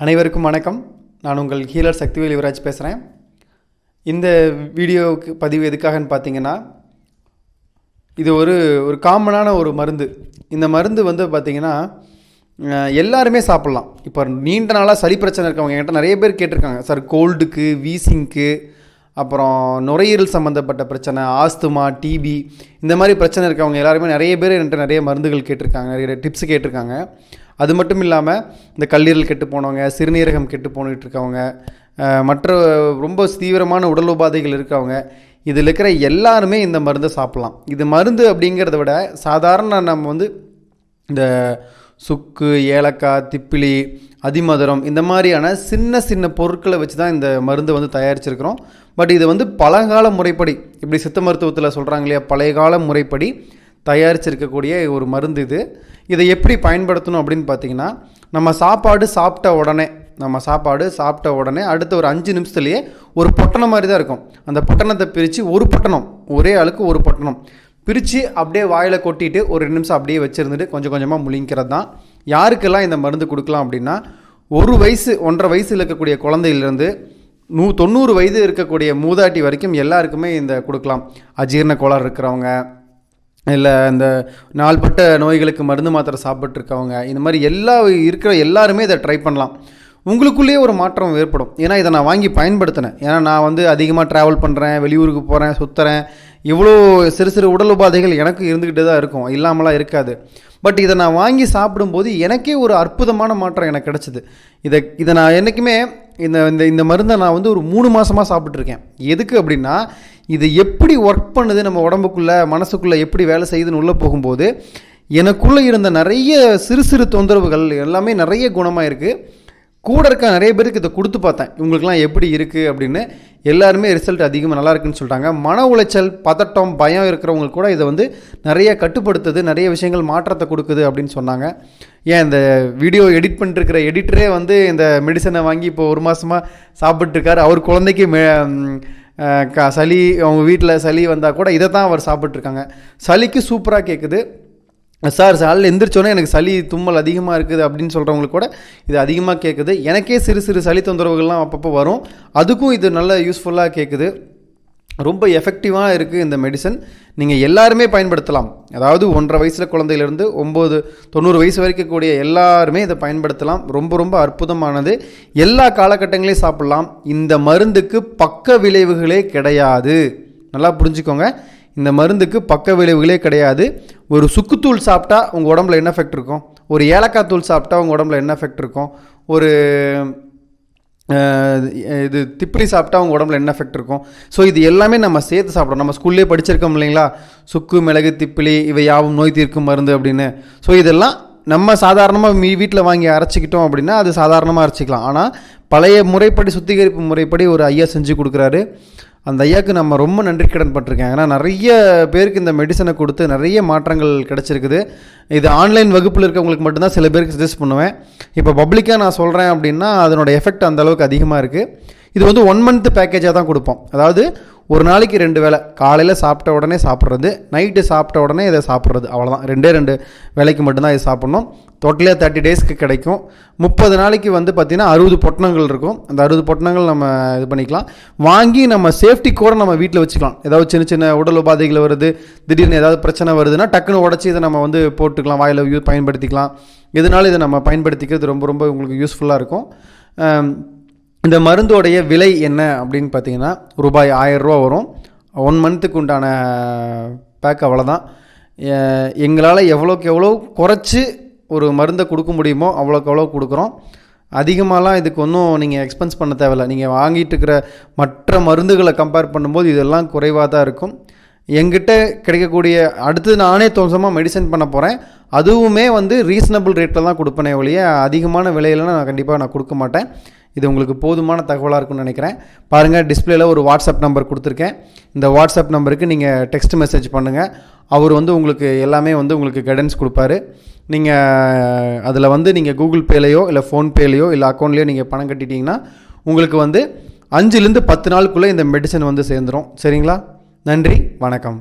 அனைவருக்கும் வணக்கம். நான் உங்கள் ஹீலர் சக்திவேல் யுவராஜ் பேசுகிறேன் இந்த வீடியோவுக்கு பதிவு எதுக்காகன்னு பார்த்தீங்கன்னா இது ஒரு ஒரு காமனான ஒரு மருந்து. இந்த மருந்து வந்து பார்த்திங்கன்னா எல்லாருமே சாப்பிட்லாம். இப்போ நீண்ட நாளாக சளி பிரச்சனை இருக்கவங்க என்கிட்ட நிறைய பேர் கேட்டிருக்காங்க. சார் கோல்டுக்கு வீசிங்க்கு அப்புறம் நுரையீரல் சம்மந்தப்பட்ட பிரச்சனை ஆஸ்துமா டிபி இந்த மாதிரி பிரச்சனை இருக்கவங்க எல்லாருமே நிறைய பேர் என்கிட்ட நிறைய மருந்துகள் கேட்டிருக்காங்க. நிறைய டிப்ஸ் கேட்டிருக்காங்க. அது மட்டும் இல்லாமல் இந்த கல்லீரல் கெட்டு போனவங்க சிறுநீரகம் கெட்டு போனிட்டு இருக்கவங்க மற்ற ரொம்ப தீவிரமான உடல் உபாதைகள் இருக்கவங்க இதில் இருக்கிற எல்லாருமே இந்த மருந்தை சாப்பிட்லாம். இது மருந்து அப்படிங்கிறத விட சாதாரண நம்ம வந்து இந்த சுக்கு ஏலக்காய் திப்பிலி அதிமதுரம் இந்த மாதிரியான சின்ன சின்ன பொருட்களை வச்சு தான் இந்த மருந்து வந்து தயாரிச்சிருக்கிறோம். பட் இது வந்து பழங்கால முறைப்படி இப்படி சித்த மருத்துவத்தில் சொல்கிறாங்க இல்லையா பழைய கால முறைப்படி தயாரிச்சிருக்கக்கூடிய ஒரு மருந்து இது. இதை எப்படி பயன்படுத்தணும் அப்படின்னு பார்த்தீங்கன்னா நம்ம சாப்பாடு சாப்பிட்ட உடனே நம்ம சாப்பாடு சாப்பிட்ட உடனே அடுத்த ஒரு அஞ்சு நிமிஷத்துலேயே ஒரு பொட்டணம் மாதிரி தான் இருக்கும். அந்த பொட்டணத்தை பிரித்து ஒரு பொட்டணம் ஒரே ஆளுக்கு ஒரு பொட்டணம். பிரித்து அப்படியே வாயில் கொட்டிட்டு ஒரு ரெண்டு நிமிஷம் அப்படியே வச்சுருந்துட்டு கொஞ்சம் கொஞ்சமாக முழிங்கிறது தான். யாருக்கெல்லாம் இந்த மருந்து கொடுக்கலாம் அப்படின்னா ஒரு வயசு ஒன்றரை வயசில் இருக்கக்கூடிய குழந்தையிலேருந்து நூ தொண்ணூறு வயது இருக்கக்கூடிய மூதாட்டி வரைக்கும் எல்லாருக்குமே இந்த கொடுக்கலாம். அஜீரண கோளாறு இருக்கிறவங்க இல்லை இந்த நாள்பட்ட நோய்களுக்கு மருந்து மாத்திரை சாப்பிட்ருக்கவங்க இந்த மாதிரி எல்லா இருக்கிற எல்லாருமே இதை ட்ரை பண்ணலாம். உங்களுக்குள்ளேயே ஒரு மாற்றம் ஏற்படும். ஏன்னா இதை நான் வாங்கி பயன்படுத்தினேன். ஏன்னா நான் வந்து அதிகமாக ட்ராவல் பண்ணுறேன் வெளியூருக்கு போகிறேன் சுற்றுறேன் இவ்வளோ சிறு சிறு உடல் உபாதைகள் எனக்கு இருந்துக்கிட்டே தான் இருக்கும். இல்லாமலாம் இருக்காது. பட் இதை நான் வாங்கி சாப்பிடும்போது எனக்கே ஒரு அற்புதமான மாற்றம் எனக்கு கிடச்சிது. இதை இதை நான் என்றைக்குமே இந்த இந்த இந்த மருந்தை நான் வந்து ஒரு மூணு மாதமாக சாப்பிட்ருக்கேன் எதுக்கு அப்படின்னா இது எப்படி ஒர்க் பண்ணுது நம்ம உடம்புக்குள்ளே மனசுக்குள்ளே எப்படி வேலை செய்யுதுன்னு உள்ளே போகும்போது எனக்குள்ளே இருந்த நிறைய சிறு சிறு தொந்தரவுகள் எல்லாமே நிறைய குணமாக இருக்குது கூட இருக்க நிறைய பேருக்கு இதை கொடுத்து பார்த்தேன். இவங்களுக்குலாம் எப்படி இருக்குது அப்படின்னு. எல்லாருமே ரிசல்ட் அதிகமாக நல்லா இருக்குன்னு சொல்லிட்டாங்க. மன உளைச்சல் பதட்டம் பயம் இருக்கிறவங்களுக்கு கூட இதை வந்து நிறைய கட்டுப்படுத்துது நிறைய விஷயங்கள் மாற்றத்தை கொடுக்குது அப்படின்னு சொன்னாங்க. ஏன் இந்த வீடியோ எடிட் பண்ணிருக்கிற எடிட்டரே வந்து இந்த மெடிசனை வாங்கி இப்போ ஒரு மாதமாக சாப்பிட்ருக்காரு அவர் குழந்தைக்கு மெ க சளி அவங்க வீட்டில் சளி வந்தால் கூட இதை தான் அவர் சாப்பிட்ருக்காங்க சளிக்கு சூப்பராக கேட்குது சார் சால் எந்திரிச்சோன்னே எனக்கு சளி தும்மல் அதிகமாக இருக்குது அப்படின்னு சொல்கிறவங்களுக்கு கூட இது அதிகமாக கேட்குது எனக்கே சிறு சிறு சளி தொந்தரவுகள்லாம் அப்பப்போ வரும். அதுக்கும் இது நல்ல யூஸ்ஃபுல்லாக கேட்குது ரொம்ப எஃபெக்டிவாக இருக்குது இந்த மெடிசன் நீங்கள் எல்லாருமே பயன்படுத்தலாம். அதாவது ஒன்றரை வயசில் குழந்தையிலேருந்து ஒம்பது தொண்ணூறு வயசு வரைக்கும் கூடிய எல்லாருமே இதை பயன்படுத்தலாம். ரொம்ப ரொம்ப அற்புதமானது. எல்லா காலகட்டங்களையும் சாப்பிட்லாம். இந்த மருந்துக்கு பக்க விளைவுகளே கிடையாது. நல்லா புரிஞ்சுக்கோங்க. இந்த மருந்துக்கு பக்க விளைவுகளே கிடையாது. ஒரு சுக்குத்தூள் சாப்பிட்டா உங்கள் உடம்புல என்ன எஃபெக்ட் இருக்கும்? ஒரு ஏலக்காய் தூள் சாப்பிட்டா உங்கள் உடம்புல என்ன எஃபெக்ட் இருக்கும்? ஒரு இது திப்பிலி சாப்பிட்டா உங்கள் உடம்புல என்ன எஃபெக்ட் இருக்கும்? ஸோ இது எல்லாமே நம்ம சேர்த்து சாப்பிடணும். நம்ம ஸ்கூல்லே படிச்சிருக்கோம் இல்லைங்களா? சுக்கு மிளகு திப்பிலி இவை யாவும் நோய் தீர்க்கும் மருந்து அப்படின்னு. ஸோ இதெல்லாம் நம்ம சாதாரணமாக மீ வீட்டில் வாங்கி அரைச்சிக்கிட்டோம் அப்படின்னா அது சாதாரணமாக அரைச்சிக்கலாம். ஆனால் பழைய முறைப்படி சுத்திகரிப்பு முறைப்படி ஒரு ஐயா செஞ்சு கொடுக்குறாரு. அந்த ஐயாவுக்கு நம்ம ரொம்ப நன்றி கடன் பட்டிருக்கேன். ஏன்னா நிறைய பேருக்கு இந்த மெடிசனை கொடுத்து நிறைய மாற்றங்கள் கிடச்சிருக்குது. இது ஆன்லைன் வகுப்பில் இருக்கவங்களுக்கு மட்டும்தான் சில பேருக்கு சஜஸ்ட் பண்ணுவேன். இப்போ பப்ளிக்காக நான் சொல்கிறேன் அப்படின்னா அதனோட எஃபெக்ட் அந்தளவுக்கு அதிகமாக இருக்குது இது வந்து ஒன் மந்த் பேக்கேஜாக தான் கொடுப்போம். அதாவது ஒரு நாளைக்கு ரெண்டு வேளை. காலையில் சாப்பிட்ட உடனே சாப்பிட்றது நைட்டு சாப்பிட்ட உடனே இதை சாப்பிட்றது அவ்வளோதான் ரெண்டே ரெண்டு வேலைக்கு மட்டும்தான் இதை சாப்பிட்ணும். டோட்டலே தேர்ட்டி டேஸ்க்கு கிடைக்கும். முப்பது நாளைக்கு வந்து பார்த்திங்கன்னா அறுபது பொட்டணங்கள் இருக்கும். அந்த அறுபது பொட்டணங்கள் நம்ம இது பண்ணிக்கலாம். வாங்கி நம்ம சேஃப்டி கூட நம்ம வீட்டில் வச்சுக்கலாம். ஏதாவது சின்ன சின்ன உடல் உபாதைகள் வருது திடீர்னு ஏதாவது பிரச்சனை வருதுன்னா டக்குன்னு உடச்சி இதை நம்ம வந்து போட்டுக்கலாம். வாயில் பயன்படுத்திக்கலாம். இதனால் இதை நம்ம பயன்படுத்திக்கிறது ரொம்ப ரொம்ப உங்களுக்கு யூஸ்ஃபுல்லாக இருக்கும். இந்த மருந்தோடைய விலை என்ன அப்படின்னு பார்த்தீங்கன்னா ரூபாய் ஆயரூவா வரும். ஒன் மந்த்துக்கு உண்டான பேக் அவ்வளோதான் எங்களால் எவ்வளோக்கு எவ்வளோ குறைச்சி ஒரு மருந்தை கொடுக்க முடியுமோ அவ்வளோக்கு அவ்வளோ கொடுக்குறோம். அதிகமாகலாம் இதுக்கு ஒன்றும் நீங்கள் எக்ஸ்பென்ஸ் பண்ண தேவையில்ல. நீங்கள் வாங்கிட்டு இருக்கிற மற்ற மருந்துகளை கம்பேர் பண்ணும்போது இதெல்லாம் குறைவாக தான் இருக்கும். எங்கிட்ட கிடைக்கக்கூடிய அடுத்து நானே தோசமாக மெடிசன் பண்ண போகிறேன் அதுவுமே வந்து ரீசனபிள் ரேட்டில் தான் கொடுப்பேனே ஒழிய அதிகமான விலையில நான் கண்டிப்பாக நான் கொடுக்க மாட்டேன். இது உங்களுக்கு போதுமான தகவலாக இருக்கும்னு நினைக்கிறேன். பாருங்கள் டிஸ்பிளேல ஒரு வாட்ஸ்அப் நம்பர் கொடுத்துருக்கேன். இந்த வாட்ஸ்அப் நம்பருக்கு நீங்கள் டெக்ஸ்ட் மெசேஜ் பண்ணுங்கள் அவர் வந்து உங்களுக்கு எல்லாமே வந்து உங்களுக்கு கைடன்ஸ் கொடுப்பாரு. நீங்கள் அதில் வந்து நீங்கள் கூகுள் பேலையோ இல்லை ஃபோன்பேலையோ இல்லை அக்கௌண்ட்லேயோ நீங்கள் பணம் கட்டிட்டீங்கன்னா உங்களுக்கு வந்து அஞ்சுலேருந்து பத்து நாளுக்குள்ளே இந்த மெடிசன் வந்து சேர்ந்துடும் சரிங்களா? நன்றி வணக்கம்.